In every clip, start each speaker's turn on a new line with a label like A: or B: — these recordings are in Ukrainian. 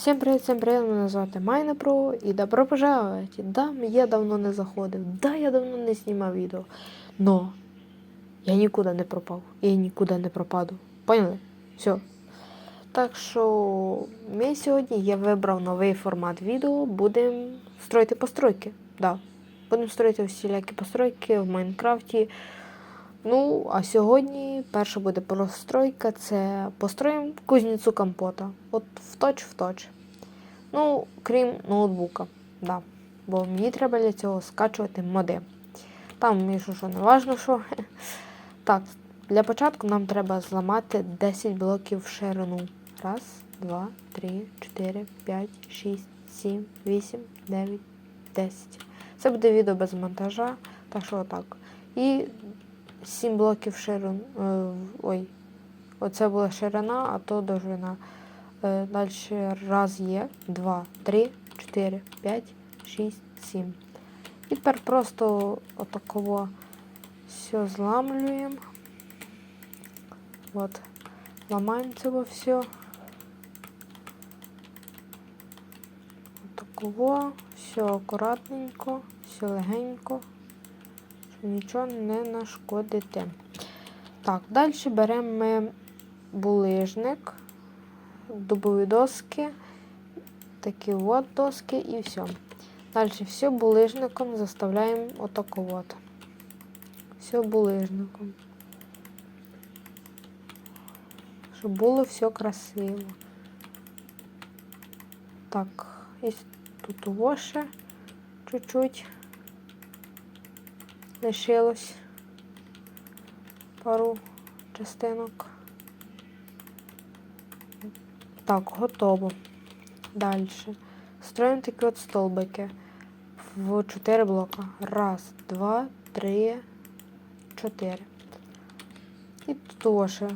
A: Всім привіт, всім привіт, мене звати Майна Про і добро пожаловать. Да, я давно не заходив, да, я давно не знімав відео. Но я нікуди не пропав. Я нікуди не пропаду. Поняли? Все. Так що ми сьогодні я вибрав новий формат відео. Будемо строїти постройки. Да. Будемо строїти всілякі постройки в Майнкрафті. Ну, а сьогодні перша буде постройка це построїмо кузницю компота. От в точ в точ. Ну, крім ноутбука. Да. Бо мені треба для цього скачувати моди. Там, якщо що, не важно що. Так, для початку нам треба зламати 10 блоків в ширину. Раз, два, три, чотири, п'ять, шість, сім, вісім, дев'ять, десять. Це буде відео без монтажа, так що отак. І 7 блоків ширин. е, Ой, оце була ширина, а то довжина. Е, Далі раз є, два, три, чотири, п'ять, шість, сім. І тепер просто отаково все зламлюємо. От. Ламаємо це все. Отаково, все акуратненько, все легенько нічого не нашкодити. Так, далі беремо ми булижник, дубові доски, такі от доски і все. Далі все булижником заставляємо отако от. Все булижником. Щоб було все красиво. Так, і тут воше чуть-чуть лишилось пару частинок. Так, готово. Далі. Строїмо такі от столбики в 4 блока. Раз, два, три, чотири. І ще.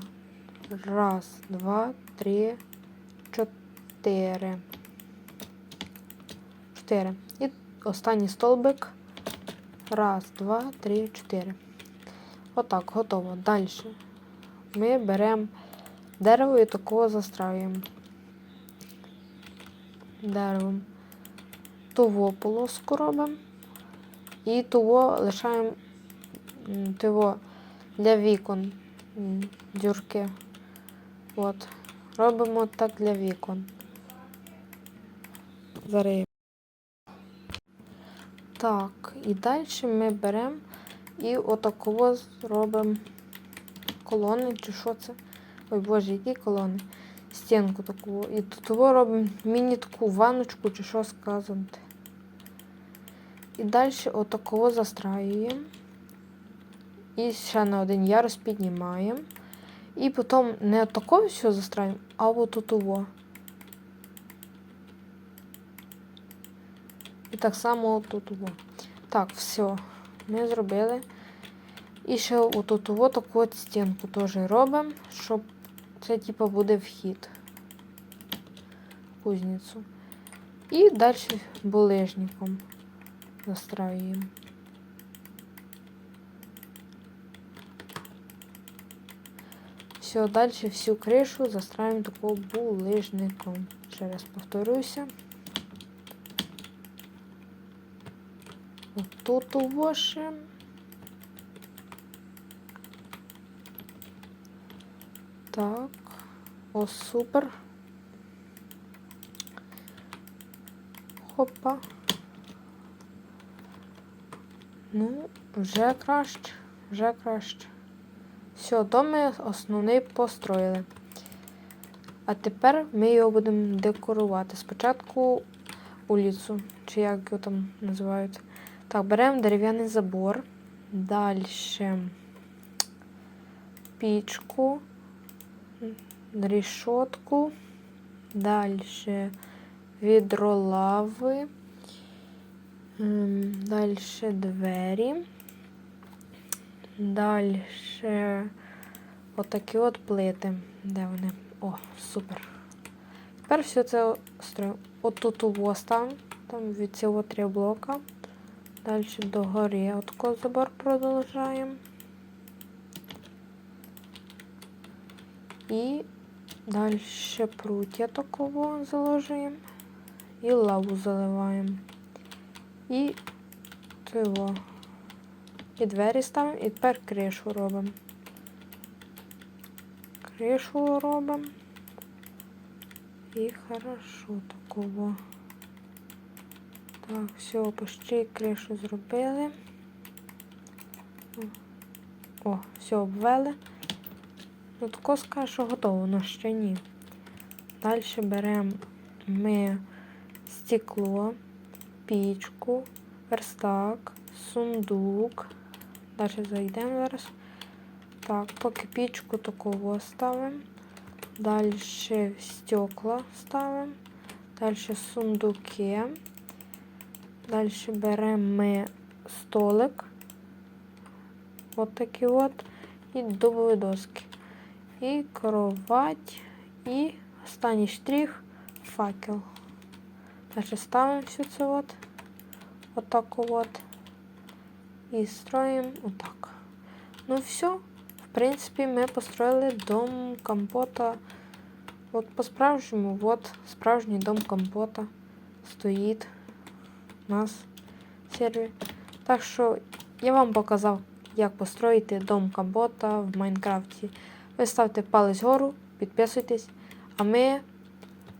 A: Раз, два, три, чотири. Чотири. І останній столбик. Раз, два, три, чотири. Отак, готово. Далі ми беремо дерево і такого застраюємо. Деревом. Того полоску робимо. І того лишаємо того для вікон дюрки. От. Робимо так для вікон. Я так, і далі ми беремо і отаково зробимо колони, чи що це? Ой боже, які колони. Стінку таку. І тут робимо міні-таку ванночку, чи що сказати. І далі отаково застраюємо. І ще на один ярус піднімаємо. І потім не отаково все застраюємо, а от І так само отут. Так, все. Ми зробили. І ще отут от таку от стінку теж робимо, щоб це типу буде вхід в кузницю. І далі булижником настраюємо. Все, далі всю кришу застраюємо такого булижником. Ще раз повторюся. Тут ваше. Так. О, супер. Хопа. Ну, вже краще, вже краще. Все, то ми основний построїли. А тепер ми його будемо декорувати. Спочатку улицу, чи як його там називають. Так, беремо дерев'яний забор. Далі пічку, рішотку, далі відро лави, далі двері, далі отакі от плити. Де вони? О, супер. Тепер все це строїмо. Отут у ставимо, там від цього три блока. Далі догори отко забор продовжаємо. І Дальше прутья такого заложуємо. І лаву заливаємо. І цього. І двері ставимо, і тепер кришу робимо. Кришу робимо. І хорошо такого. Так, все, почти кришу зробили. О, все обвели. Ну, тако скаже, що готово, але ще ні. Далі беремо ми стекло, пічку, верстак, сундук. Далі зайдемо зараз. Так, поки пічку такого ставимо. Далі стекла ставимо. Далі сундуки. Далі беремо ми столик. От такі от. І дубові доски. І кровать. І останній штрих факел. Далі ставимо все це от. Отак от. І строїмо отак. Ну все. В принципі, ми построїли дом компота. От по-справжньому, от справжній дом компота стоїть нас сервер. Так що я вам показав, як построїти дом Камбота в Майнкрафті. Ви ставте палець вгору, підписуйтесь, а ми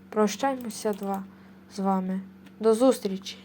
A: прощаємося з вами. До зустрічі!